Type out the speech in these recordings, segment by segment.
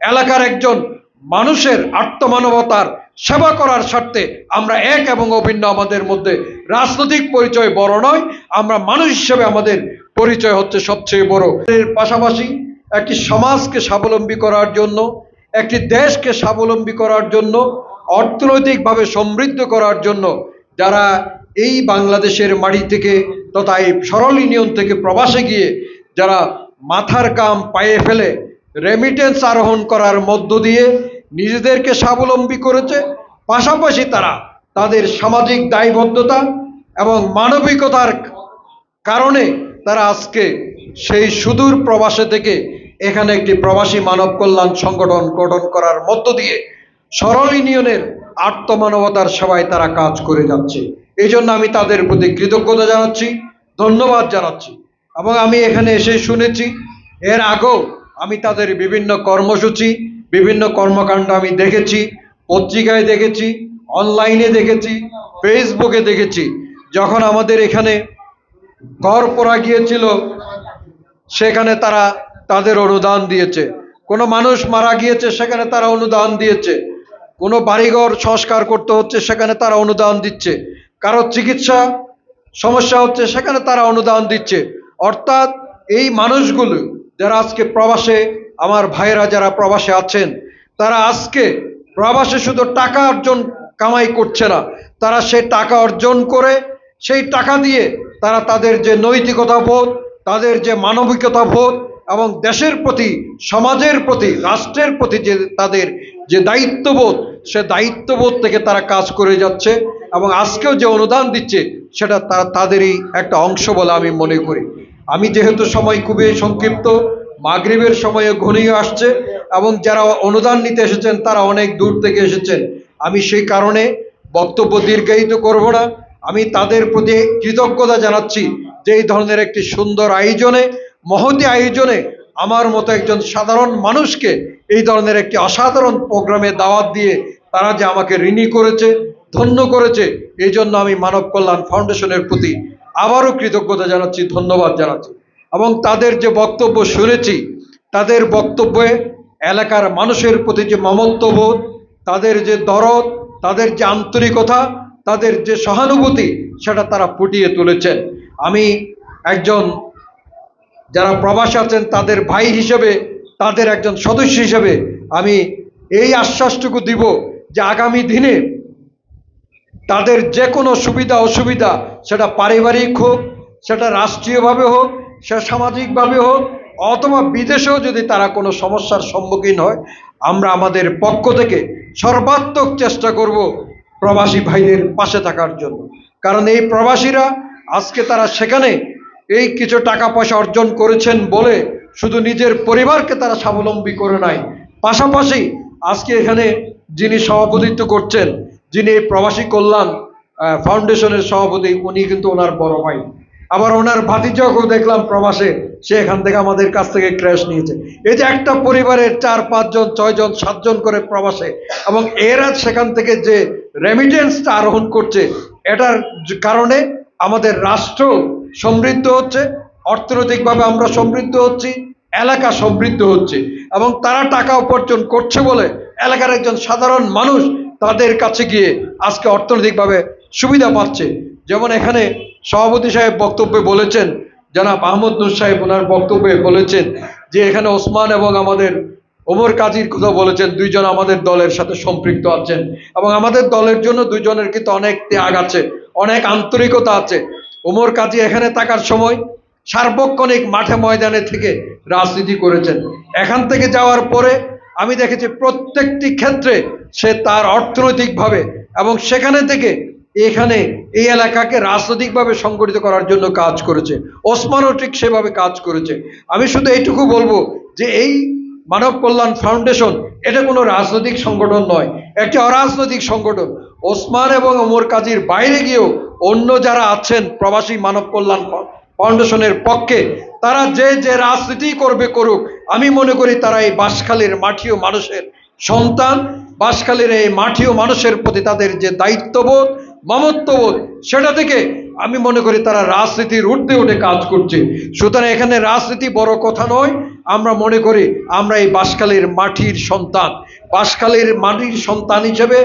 এলাকার একজন মানুষের আত্মমানবতার সেবা করার স্বার্থে আমরা এক এবং অভিন্ন আমাদের মধ্যে রাজনৈতিক পরিচয় বড় নয়, আমরা মানুষ হিসেবে আমাদের পরিচয় হচ্ছে সবচেয়ে বড়। এর পাশাপাশি একটি সমাজকে স্বাবলম্বী করার জন্য, একটি দেশকে স্বাবলম্বী করার জন্য, অর্থনৈতিকভাবে সমৃদ্ধ করার জন্য যারা এই বাংলাদেশের মাটি থেকে তথা এই সরল ইউনিয়ন থেকে প্রবাসে গিয়ে যারা মাথার কাম পায়ে ফেলে রেমিটেন্স আরোহণ করার মধ্য দিয়ে নিজেদেরকে স্বাবলম্বী করেছে। পাশাপাশি তারা তাদের সামাজিক দায়বদ্ধতা এবং মানবিকতার কারণে তারা আজকে সেই সুদূর প্রবাসে থেকে এখানে একটি প্রবাসী মানব কল্যাণ সংগঠন গঠন করার মধ্য দিয়ে সরল ইউনিয়নের আত্মমানবতার সেবায় তারা কাজ করে যাচ্ছে। এই জন্য আমি তাদের প্রতি কৃতজ্ঞতা জানাচ্ছি, ধন্যবাদ জানাচ্ছি। এবং আমি এখানে এসে শুনেছি, এর আগেও আমি তাদের বিভিন্ন কর্মসূচি, বিভিন্ন কর্মকাণ্ড আমি দেখেছি, পত্রিকায় দেখেছি অনলাইনে দেখেছি ফেসবুকে দেখেছি। যখন আমাদের এখানে ঘর পড়া গিয়েছিল, সেখানে তারা তাদের অনুদান দিয়েছে। কোনো মানুষ মারা গিয়েছে, সেখানে তারা অনুদান দিয়েছে। কোনো বাড়িঘর সংস্কার করতে হচ্ছে, সেখানে তারা অনুদান দিচ্ছে। কারও চিকিৎসা সমস্যা হচ্ছে, সেখানে তারা অনুদান দিচ্ছে। অর্থাৎ এই মানুষগুলো যারা আজকে প্রবাসে, আমার ভাইয়েরা যারা প্রবাসে আছেন, তারা আজকে প্রবাসে শুধু টাকা অর্জন কামাই করছে না, তারা সেই টাকা অর্জন করে, সেই টাকা দিয়ে তারা তাদের যে নৈতিকতা বোধ, তাদের যে মানবিকতা বোধ এবং দেশের প্রতি, সমাজের প্রতি, রাষ্ট্রের প্রতি যে তাদের যে দায়িত্ববোধ, সে দায়িত্ববোধ থেকে তারা কাজ করে যাচ্ছে এবং আজকেও যে অনুদান দিচ্ছে, সেটা তারা, তাদেরই একটা অংশ বলে আমি মনে করি। আমি যেহেতু সময় খুবই সংক্ষিপ্ত, মাগরিবের সময়ে ঘনিয়ে আসছে এবং যারা অনুদান নিতে এসেছেন, তারা অনেক দূর থেকে এসেছেন। আমি সেই কারণে বক্তব্য দীর্ঘায়িত করব না। আমি তাদের প্রতি কৃতজ্ঞতা জানাচ্ছি যে এই ধরনের একটি সুন্দর আয়োজনে, মহতি আয়োজনে আমার মতো একজন সাধারণ মানুষকে এই ধরনের একটি অসাধারণ প্রোগ্রামে দাওয়াত দিয়ে তারা যে আমাকে ঋণী করেছে, ধন্য করেছে, এই জন্য আমি মানব কল্যাণ ফাউন্ডেশনের প্রতি আবারও কৃতজ্ঞতা জানাচ্ছি, ধন্যবাদ জানাচ্ছি। এবং তাদের যে বক্তব্য শুনেছি, তাদের বক্তব্যে এলাকার মানুষের প্রতি যে মমত্ববোধ তাদের যে দরদ, তাদের যে আন্তরিকতা, তাদের যে সহানুভূতি, সেটা তারা ফুটিয়ে তুলেছেন। আমি একজন যারা প্রবাসী আছেন, তাদের ভাই হিসেবে, তাদের একজন সদস্য হিসেবে আমি এই আশ্বাসটুকু দিব যে আগামী দিনে তাদের যে কোনো সুবিধা, অসুবিধা, সেটা পারিবারিক হোক, সেটা রাষ্ট্রীয়ভাবে হোক, সেটা সামাজিকভাবে হোক, অথবা বিদেশেও যদি তারা কোনো সমস্যার সম্মুখীন হয়, আমরা আমাদের পক্ষ থেকে সর্বাত্মক চেষ্টা করব প্রবাসী ভাইদের পাশে থাকার জন্য। কারণ এই প্রবাসীরা আজকে তারা সেখানে এই কিছু টাকা পয়সা অর্জন করেছেন বলে শুধু নিজের পরিবারকে তারা স্বাবলম্বী করে নাই। পাশাপাশি আজকে এখানে যিনি সভাপতিত্ব করছেন যিনি প্রবাসী কল্যাণ ফাউন্ডেশনের সভাপতি, উনি কিন্তু ওনার বড় ভাই। আবার ওনার ভাতিজাকেও দেখলাম প্রবাসে, সে এখান থেকে আমাদের কাছ থেকে ক্র্যাশ নিয়েছে। এই যে একটা পরিবারের চার, পাঁচজন, ছয়জন, সাতজন করে প্রবাসে, এবং এরা সেখান থেকে যে রেমিটেন্সটা আরোহণ করছে, এটার কারণে আমাদের রাষ্ট্র সমৃদ্ধ হচ্ছে, অর্থনৈতিকভাবে আমরা সমৃদ্ধ হচ্ছি, এলাকা সমৃদ্ধ হচ্ছে, এবং তারা টাকা উপার্জন করছে বলে এলাকার একজন সাধারণ মানুষ তাদের কাছে গিয়ে আজকে অর্থনৈতিকভাবে সুবিধা পাচ্ছে। যেমন এখানে সভাপতি সাহেব বক্তব্যে বলেছেন, জনাব আহমদ নুর সাহেব ওনার বক্তব্যে বলেছেন যে এখানে ওসমান এবং আমাদের ওমর কাজীর কথা বলেছেন, দুইজন আমাদের দলের সাথে সম্পৃক্ত আছেন এবং আমাদের দলের জন্য দুইজনের কিন্তু অনেক ত্যাগ আছে, অনেক আন্তরিকতা আছে। ওমর কাজী এখানে থাকার সময় সার্বক্ষণিক মাঠে ময়দানে থেকে রাজনীতি করেছেন। এখান থেকে যাওয়ার পরে আমি দেখেছি প্রত্যেকটি ক্ষেত্রে সে তার অর্থনৈতিকভাবে এবং সেখানে থেকে এখানে এই এলাকাকে রাজনৈতিকভাবে সংগঠিত করার জন্য কাজ করেছে। ওসমানও ঠিক সেভাবে কাজ করেছে। আমি শুধু এইটুকু বলব যে এই মানব কল্যাণ ফাউন্ডেশন এটা কোনো রাজনৈতিক সংগঠন নয়, একটি অরাজনৈতিক সংগঠন। ওসমান এবং ওমর কাজীর বাইরে গিয়েও অন্য যারা আছেন প্রবাসী মানব কল্যাণ ফাউন্ডেশনের পক্ষে তারা যে যে রাজনীতি করবে করুক, আমি মনে করি তারা এই বাঁশখালীর মাটিও মানুষের সন্তান। বাঁশখালীর এই মাটিও মানুষের প্রতি তাদের যে দায়িত্ববোধ, মমত্ববোধ, সেটা থেকে আমি মনে করি তারা রাজনীতির ঊর্ধ্বে উঠে কাজ করছে। সুতরাং এখানে রাজনীতি বড় কথা নয়। আমরা মনে করি আমরা এই বাসখালীর মাটির সন্তান। বাসখালীর মাটির সন্তান হিসেবে,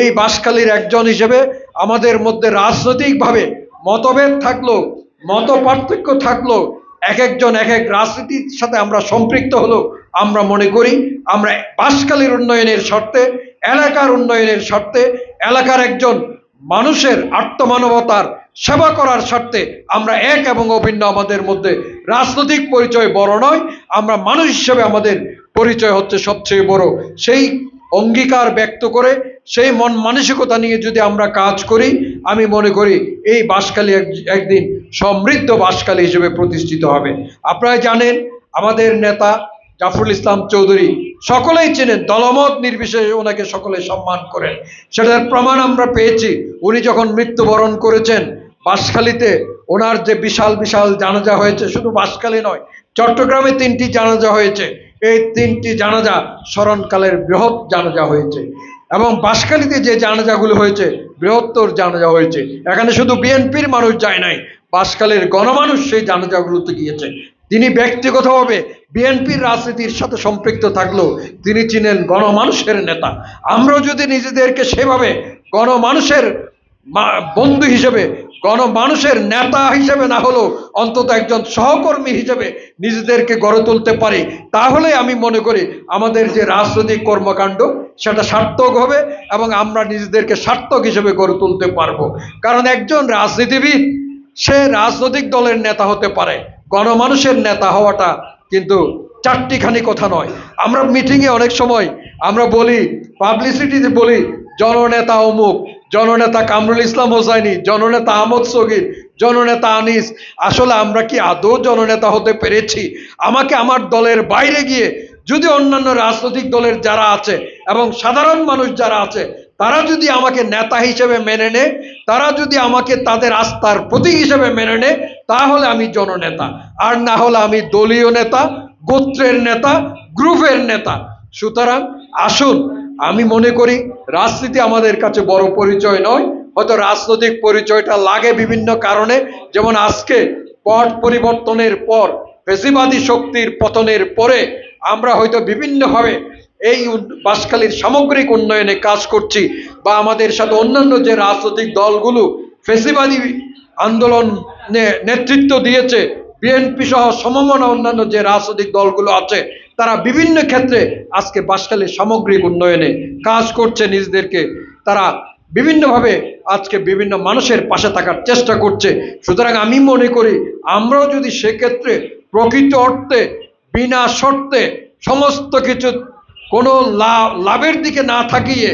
এই বাসখালীর একজন হিসেবে আমাদের মধ্যে রাজনৈতিকভাবে মতভেদ থাকল মত পার্থক্য থাকল এক একজন, এক এক রাজনীতির সাথে আমরা সম্পৃক্ত হলো আমরা মনে করি, আমরা বাসখালীর উন্নয়নের স্বার্থে এলাকার উন্নয়নের স্বার্থে এলাকার একজন মানুষের আত্মমানবতার সেবা করার স্বার্থে আমরা এক এবং অভিন্ন আমাদের মধ্যে রাজনৈতিক পরিচয় বড় নয়, আমরা মানুষ হিসেবে আমাদের পরিচয় হচ্ছে সবচেয়ে বড়। সেই অঙ্গীকার ব্যক্ত করে, সেই মন মানসিকতা নিয়ে যদি আমরা কাজ করি আমি মনে করি এই বাসখালী এক- একদিন সমৃদ্ধ বাসখালী হিসেবে প্রতিষ্ঠিত হবে। আপনারা জানেন, আমাদের নেতা জাফরুল ইসলাম চৌধুরী সকলেই চেনেন, দলমত নির্বিশেষে ওনাকে সকলে সম্মান করেন। সেটার প্রমাণ আমরা পেয়েছি। উনি যখন মৃত্যুবরণ করেছেন বাঁশখালীতে ওনার যে বিশাল বিশাল জানাজা হয়েছে, শুধু বাঁশখালী নয়, চট্টগ্রামে তিনটি জানাজা হয়েছে। এই তিনটি জানাজা স্মরণকালের বৃহৎ জানাজা হয়েছে। এবং বাঁশখালীতে যে জানাজাগুলো হয়েছে, বৃহত্তর জানাজা হয়েছে, এখানে শুধু বিএনপির মানুষ যায় নাই বাঁশখালীর গণমানুষ সেই জানাজাগুলোতে গিয়েছে। তিনি ব্যক্তিগতভাবে বিএনপির রাজনীতির সাথে সম্পৃক্ত থাকলেও তিনি ছিলেন গণমানুষের নেতা। আমরাও যদি নিজেদেরকে সেভাবে গণমানুষের বন্ধু হিসেবে গণমানুষের নেতা হিসেবে না হলেও অন্তত একজন সহকর্মী হিসেবে নিজেদেরকে গড়ে তুলতে পারি, তাহলে আমি মনে করি আমাদের যে রাজনৈতিক কর্মকাণ্ড, সেটা সার্থক হবে এবং আমরা নিজেদেরকে সার্থক হিসেবে গড়ে তুলতে পারব। কারণ একজন রাজনীতিবিদ, সে রাজনৈতিক দলের নেতা হতে পারে, গণমানুষের নেতা হওয়াটা কিন্তু চারটিখানি কথা নয়। আমরা মিটিংয়ে অনেক সময় আমরা বলি পাবলিসিটিতে বলি, জননেতা অমুক জননেতা কামরুল ইসলাম হোসাইনি, জননেতা আহমদ সগির, জননেতা আনিস, আসলে আমরা কি আদৌ জননেতা হতে পেরেছি? আমাকে আমার দলের বাইরে গিয়ে, যদি অন্যান্য রাজনৈতিক দলের যারা আছে এবং সাধারণ মানুষ যারা আছে, তারা যদি আমাকে নেতা হিসেবে মেনে নেয়, তারা যদি আমাকে তাদের আস্থার প্রতীক হিসেবে মেনে নেয়, তাহলে আমি জননেতা। আর না হলে আমি দলীয় নেতা, গোত্রের নেতা, গ্রুপের নেতা। সুতরাং আসুন আমি মনে করি রাজনীতি আমাদের কাছে বড় পরিচয় নয়। হয়তো রাজনৈতিক পরিচয়টা লাগে বিভিন্ন কারণে। যেমন আজকে পট পরিবর্তনের পর, ফেসিবাদী শক্তির পতনের পরে আমরা হয়তো বিভিন্নভাবে এই বাঁশখালীর সামগ্রিক উন্নয়নে কাজ করছি বা আমাদের সাথে অন্যান্য যে রাজনৈতিক দলগুলো ফেসিবাদী আন্দোলনে নেতৃত্ব দিয়েছে, বিএনপি সহ সমমনা অন্যান্য যে রাজনৈতিক দলগুলো আছে তারা বিভিন্ন ক্ষেত্রে আজকে বাঁশখালীর সামগ্রিক উন্নয়নে কাজ করছে নিজেদেরকে। তারা বিভিন্নভাবে আজকে বিভিন্ন মানুষের পাশে থাকার চেষ্টা করছে। সুতরাং আমি মনে করি, আমরাও যদি সেক্ষেত্রে প্রকৃত অর্থে, বিনা শর্তে সমস্ত কিছু কোনো লাভ লাভের দিকে না থাকিয়ে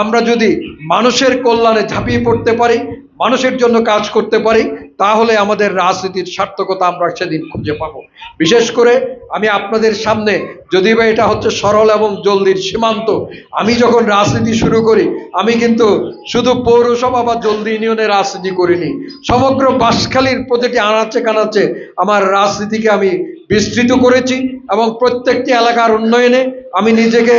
আমরা যদি মানুষের কল্যাণে ঝাঁপিয়ে পড়তে পারি মানুষের জন্য কাজ করতে পারি, তাহলে আমাদের রাজনীতির সার্থকতা আমরা সেদিন খুঁজে পাবো। বিশেষ করে আমি আপনাদের সামনে, যদি বা এটা হচ্ছে সরল এবং জলদির সীমান্ত, আমি যখন রাজনীতি শুরু করি, আমি কিন্তু শুধু পৌরসভা বা জলদি ইউনিয়নে রাজনীতি করিনি, সমগ্র বাঁশখালীর প্রতিটি আনাচে কানাচে আমার রাজনীতিকে আমি বিস্তৃত করেছি এবং প্রত্যেকটি এলাকার উন্নয়নে আমি নিজেকে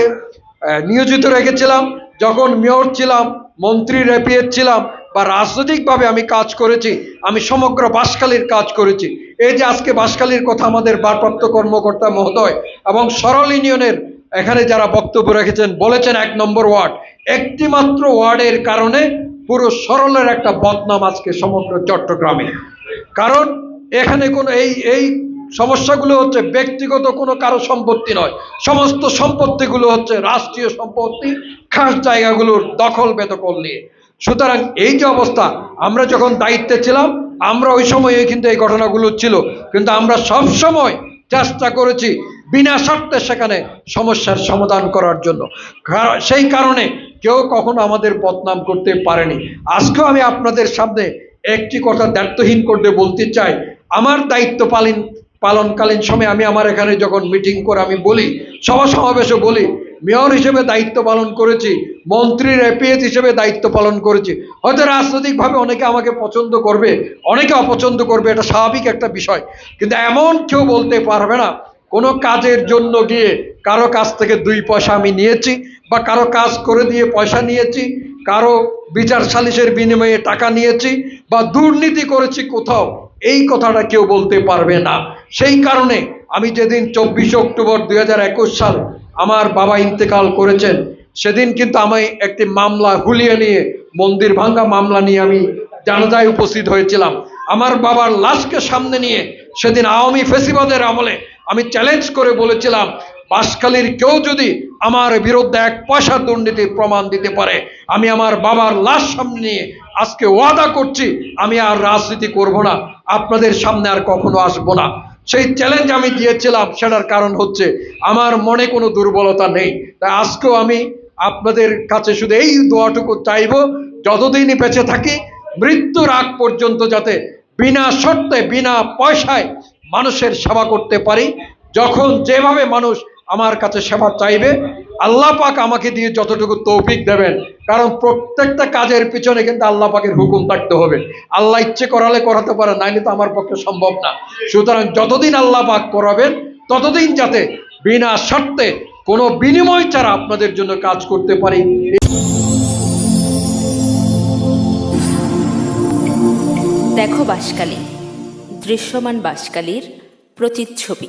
নিয়োজিত রেখেছিলাম। যখন মেয়র ছিলাম মন্ত্রী রেপিয়েট ছিলাম বা রাজনৈতিকভাবে আমি কাজ করেছি, আমি সমগ্র বাঁশখালীর কাজ করেছি। এই যে আজকে বাঁশখালীর কথা আমাদের ভারপ্রাপ্ত কর্মকর্তা মহোদয় এবং সরল ইউনিয়নের এখানে যারা বক্তব্য রেখেছেন, বলেছেন এক নম্বর ওয়ার্ড একটি মাত্র ওয়ার্ডের কারণে পুরো সরলের একটা বদনাম আজকে সমগ্র চট্টগ্রামে। কারণ এখানে কোনো এই এই সমস্যাগুলো হচ্ছে ব্যক্তিগত কোনো কারও সম্পত্তি নয়। সমস্ত সম্পত্তিগুলো হচ্ছে রাষ্ট্রীয় সম্পত্তি, খাস জায়গাগুলোর দখল বেদখল নিয়ে। সুতরাং এই যে অবস্থা, আমরা যখন দায়িত্বে ছিলাম, আমরা ওই সময়ে কিন্তু এই ঘটনাগুলো ছিল। কিন্তু আমরা সব সময় চেষ্টা করেছি বিনা স্বার্থে সেখানে সমস্যার সমাধান করার জন্য। সেই কারণে কেউ কখনো আমাদের বদনাম করতে পারেনি। আজকেও আমি আপনাদের সামনে একটি কথা দায়িত্বহীন করতে বলতে চাই। আমার দায়িত্ব পালন, পালনকালীন সময় আমি আমার এখানে যখন মিটিং করে আমি বলি সভা সমাবেশে বলি মেয়র হিসেবে দায়িত্ব পালন করেছি, মন্ত্রীর এপিএস হিসেবে দায়িত্ব পালন করেছি। হয়তো রাজনৈতিকভাবে অনেকে আমাকে পছন্দ করবে, অনেকে অপছন্দ করবে, এটা স্বাভাবিক একটা বিষয়। কিন্তু এমন কেউ বলতে পারবে না, কোনো কাজের জন্য গিয়ে কারও কাছ থেকে দুই পয়সা আমি নিয়েছি বা কারও কাজ করে দিয়ে পয়সা নিয়েছি, কারও বিচার সালিশের বিনিময়ে টাকা নিয়েছি বা দুর্নীতি করেছি কোথাও, এই কথাটা কেউ বলতে পারবে না। সেই কারণে আমি যেদিন চব্বিশে অক্টোবর দুই হাজার একুশ সাল আমার বাবা ইন্তেকাল করেছেন। সেদিন কিন্তু আমি একটি মামলা হুলিয়ে নিয়ে, মন্দির ভাঙ্গা মামলা নিয়ে আমি জানাজায় উপস্থিত হয়েছিলাম। আমার বাবার লাশকে সামনে নিয়ে সেদিন আওয়ামী ফেসিবাদের আমলে আমি চ্যালেঞ্জ করে বলেছিলাম বাসখালীর কেউ যদি আমার বিরুদ্ধে এক পয়সা দুর্নীতির প্রমাণ দিতে পারে, আমি আমার বাবার লাশ সামনে নিয়ে আজকে ওয়াদা করছি, আমি আর রাজনীতি করব না। আপনাদের সামনে আর কখনো আসব না। সেই চ্যালেঞ্জ আমি দিয়েছিলাম, সেটার কারণ হচ্ছে আমার মনে কোনো দুর্বলতা নেই। তাই আজকেও আমি আপনাদের কাছে শুধু এই দোয়াটুকু চাইব, যতদিনই বেঁচে থাকি, মৃত্যুর আগ পর্যন্ত যাতে বিনা শর্তে, বিনা পয়সায় মানুষের সেবা করতে পারি, যখন যেভাবে মানুষ আমার কাছে সেবা চাইবে, আল্লাহ পাক আমাকে দিয়ে যতটুকু তৌফিক দেবেন। কারণ প্রত্যেকটা কাজের পিছনে কিন্তু আল্লাহ পাকের হুকুম থাকতে হবে। আল্লাহ ইচ্ছে করালে করাতে পারে, নাইলে তো আমার পক্ষে সম্ভব না। সুতরাং যতদিন আল্লাহ পাক করাবেন, ততদিন যাতে বিনা শর্তে কোনো বিনিময় ছাড়া আপনাদের জন্য কাজ করতে পারি। দেখো বাসকালী দৃশ্যমান বাসকালীর প্রতিচ্ছবি।